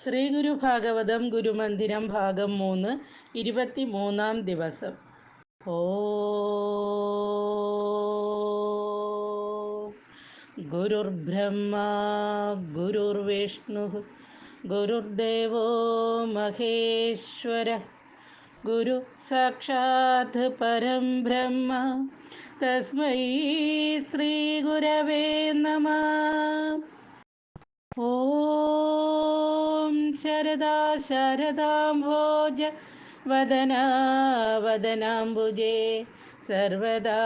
ശ്രീ ഗുരു ഭാഗവതം ഗുരുമന്ദിരം ഭാഗം മൂന്ന് ഇരുപത്തി മൂന്നാം ദിവസം. ഓ ഗുരുർബ്രഹ്മ ഗുരുർവിഷ്ണു ഗുരുദേവോ മഹേശ്വര ഗുരു സാക്ഷാത് പരം ബ്രഹ്മ തസ്മൈ ശ്രീ ഗുരവേ നമ. ഓം ശരദാ ശരദാംഭോജ വദനാ വദനാംബുജേ സർവദാ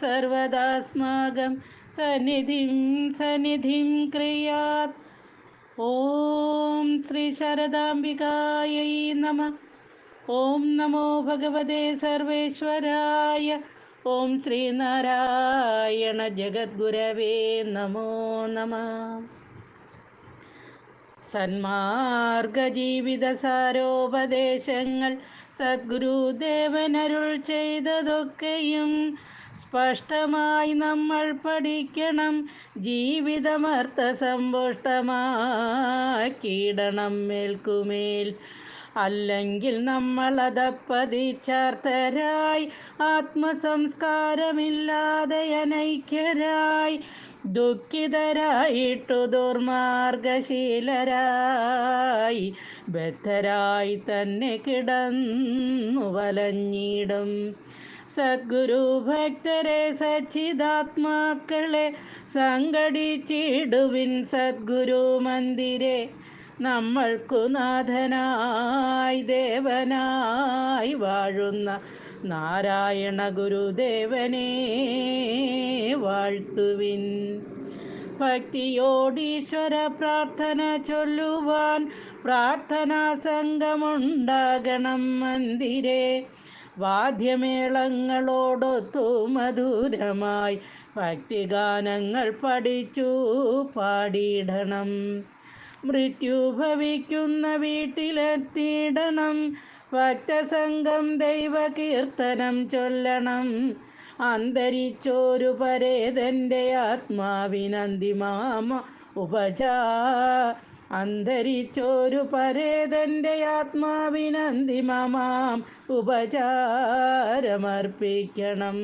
സർവദാസ്മാകം സന്നിധിം സന്നിധിം ക്രിയാത്. ഓം ശ്രീ ശരദാംബികായൈ നമ. ഓം നമോ ഭഗവതേ സർവേശ്വരായ. ഓം ശ്രീനാരായണ ജഗദ്ഗുരവേ നമോ നമ. സന്മാർഗജീവിത സാരോപദേശങ്ങൾ സദ്ഗുരുദേവനരുൾ ചെയ്തതൊക്കെയും സ്പഷ്ടമായി നമ്മൾ പഠിക്കണം. ജീവിതമർത്ഥ സമ്പുഷ്ടമാക്കിയിടണം മേൽക്കുമേൽ. അല്ലെങ്കിൽ നമ്മൾ അതപ്പതിച്ചാർത്തരായി ആത്മസംസ്കാരമില്ലാതെ അനൈക്യരായി. ദുഃഖിതരായിട്ടു ദുർമാർഗശീലരായി ബദ്ധരായി തന്നെ കിടന്നു വലഞ്ഞിടും സദ്ഗുരു ഭക്തരെ സച്ചിതാത്മാക്കളെ സംഘടിച്ചിടുവിൻ സദ്ഗുരു മന്ദിരെ നമ്മൾക്കു നാഥനായി ദേവനായി വാഴുന്ന നാരായണ ഗുരുദേവനെ വാഴ്ത്തുവിൻ. ഭക്തിയോടീശ്വര പ്രാർത്ഥന ചൊല്ലുവാൻ പ്രാർത്ഥനാ സംഘമുണ്ടാകണം മന്ദിരെ. വാദ്യമേളങ്ങളോടൊത്തു മധുരമായി ഭക്തിഗാനങ്ങൾ പഠിച്ചു പാടിയിടണം. മൃത്യു ഭവിക്കുന്ന വീട്ടിലെത്തിയിടണം. ഭക്തസംഘം ദൈവകീർത്തനം ചൊല്ലണം. അന്തരിച്ചോരു പരേതന്റെ ആത്മാവിനന്തിമാമ ഉപജ. അന്തരിച്ചോരു പരേതന്റെ ആത്മാവിനന്തിമമാം ഉപചാരമർപ്പിക്കണം.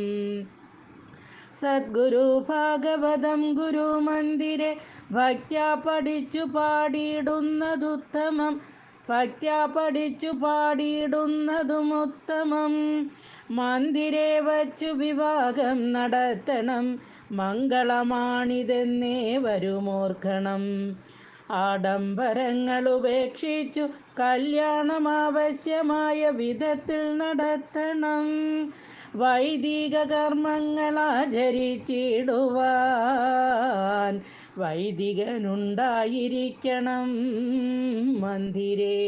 സദ്ഗുരു ഭാഗവതം ഗുരുമന്ദിരെ ഭക്ത പഠിച്ചു പാടിയിടുന്നതുത്തമം. ഭക്ത്യ പഠിച്ചു പാടിയിടുന്നതും ഉത്തമം. മന്ദിരെ വച്ചു വിവാഹം നടത്തണം. മംഗളമാണിതെന്നേ വരുമോർക്കണം. ആഡംബരങ്ങൾ ഉപേക്ഷിച്ചു കല്യാണം ആവശ്യമായ വിധത്തിൽ നടത്തണം. വൈദിക കർമ്മങ്ങൾ ആചരിച്ചിടുവാൻ വൈദികനുണ്ടായിരിക്കണം. മന്ദിരേ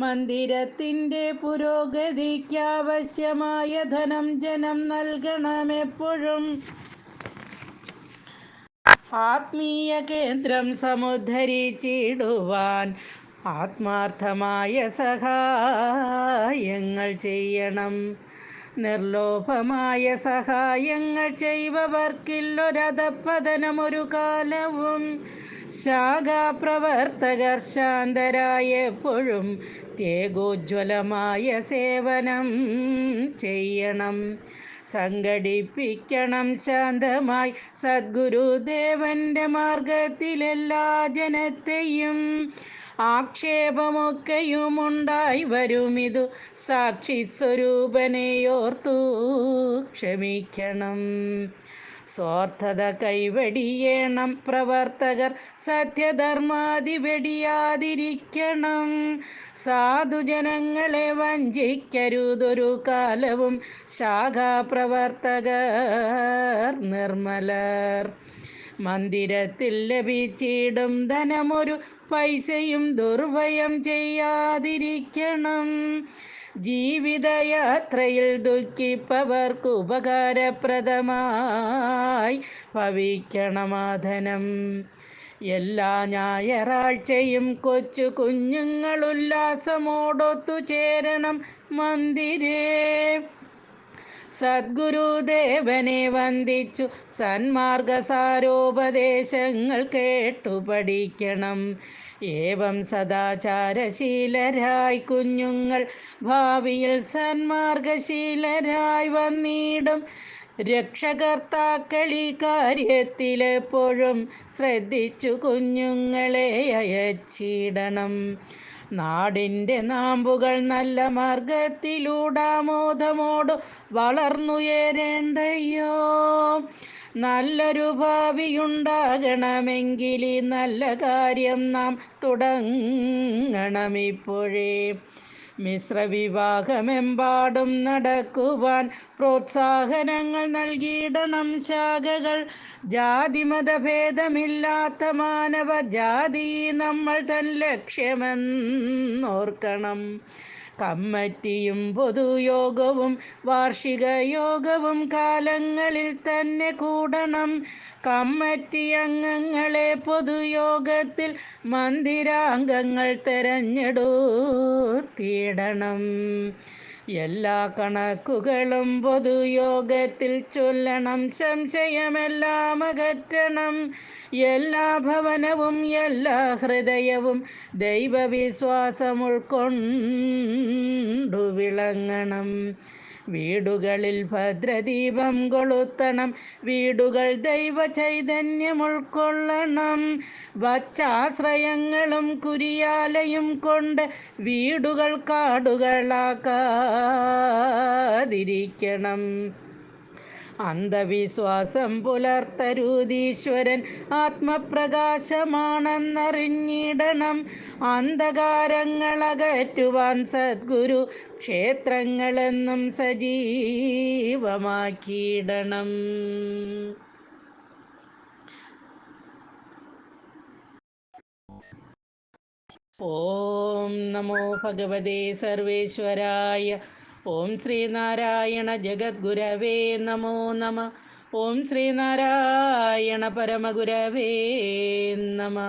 മന്ദിരത്തിന്റെ പുരോഗതിക്കാവശ്യമായ ധനം ജനം നൽകണം എപ്പോഴും ആത്മീയ കേന്ദ്രം സമുദ്ധരിച്ചിടുവാൻ ആത്മാർത്ഥമായ സഹായങ്ങൾ ചെയ്യണം. നിർലോഭമായ സഹായങ്ങൾ ചെയ്വവർക്കില്ലൊരധപ്പതനമൊരു കാലവും. ശാഖാപ്രവർത്തകർ ശാന്തരായ എപ്പോഴും തേകോജ്വലമായ സേവനം ചെയ്യണം. സംഘടിപ്പിക്കണം ശാന്തമായി സദ്ഗുരുദേവന്റെ മാർഗത്തിലെല്ലാ ജനത്തെയും ആക്ഷേപമൊക്കെയും ഉണ്ടായി വരുമിതു. സാക്ഷി സ്വരൂപനെയോർത്തു ക്ഷമിക്കണം. സ്വാർത്ഥത കൈവടിയേണം. പ്രവർത്തകർ സത്യധർമാതി വെടിയാതിരിക്കണം സാധുജനങ്ങളെ വഞ്ചിക്കരുതൊരു കാലവും ശാഖാപ്രവർത്തകർ നിർമ്മലർ. മന്ദിരത്തിൽ ലഭിച്ചിടും ധനമൊരു പൈസയും ദുർവയം ചെയ്യാതിരിക്കണം. ജീവിതയാത്രയിൽ ദുഃഖിപ്പവർക്ക് ഉപകാരപ്രദമായി ഭവിക്കണമാധനം എല്ലാ ഞായറാഴ്ചയും കൊച്ചു കുഞ്ഞുങ്ങൾ ഉല്ലാസമോടൊത്തു ചേരണം മന്ദിരേ. സദ്ഗുരുദേവനെ വന്ദിച്ചു. സന്മാർഗസാരോപദേശങ്ങൾ കേട്ടു പഠിക്കണം. ഏവം സദാചാരശീലരായി കുഞ്ഞുങ്ങൾ ഭാവിയിൽ സന്മാർഗശീലരായി വന്നിടും. രക്ഷകർത്താക്കളി കാര്യത്തിലെപ്പോഴും ശ്രദ്ധിച്ചു കുഞ്ഞുങ്ങളെ അയച്ചിടണം. നാടിന്റെ നാമ്പുകൾ നല്ല മാർഗത്തിലൂടാമോദമോട് വളർന്നുയരേണ്ടയ്യോ? നല്ലൊരു ഭാവിയുണ്ടാകണമെങ്കിൽ നല്ല കാര്യം നാം തുടങ്ങണമിപ്പോഴേ. മിശ്രവിവാഹമെമ്പാടും നടക്കുവാൻ പ്രോത്സാഹനങ്ങൾ നൽകിയിടണം ശാഖകൾ. ജാതിമതഭേദമില്ലാത്ത മാനവ ജാതി നമ്മൾ തൻ ലക്ഷ്യമെന്നോർക്കണം. കമ്മറ്റിയും പൊതുയോഗവും വാർഷിക യോഗവും കാലങ്ങളിൽ തന്നെ കൂടണം. കമ്മറ്റി അംഗങ്ങളെ പൊതുയോഗത്തിൽ മന്ദിരാംഗങ്ങൾ തെരഞ്ഞെടുത്തിടണം എല്ലാ കണക്കുകളും പൊതുയോഗത്തിൽ ചൊല്ലണം സംശയമെല്ലാം അകറ്റണം. എല്ലാ ഭവനവും എല്ലാ ഹൃദയവും ദൈവവിശ്വാസം ഉൾക്കൊണ്ടു വിളങ്ങണം. വീടുകളിൽ ഭദ്രദീപം കൊളുത്തണം വീടുകൾ ദൈവ ചൈതന്യം ഉൾക്കൊള്ളണം വച്ചാശ്രയങ്ങളും കുരിയാലയും കൊണ്ട് വീടുകൾ കാടുകളാക്കാതിരിക്കണം അന്ധവിശ്വാസം പുലർത്തരുതീശ്വരൻ ആത്മപ്രകാശമാണെന്നറിഞ്ഞിടണം. അന്ധകാരങ്ങളകറ്റുവാൻ സദ്ഗുരു ക്ഷേത്രങ്ങളെന്നും സജീവമാക്കിയിടണം. ഓം നമോ ഭഗവതേ സർവേശ്വരായ ഓം ശ്രീനാരായണ ജഗദ്ഗുരവേ നമോ നമ. ഓം ശ്രീനാരായണ പരമഗുരവേ നമ.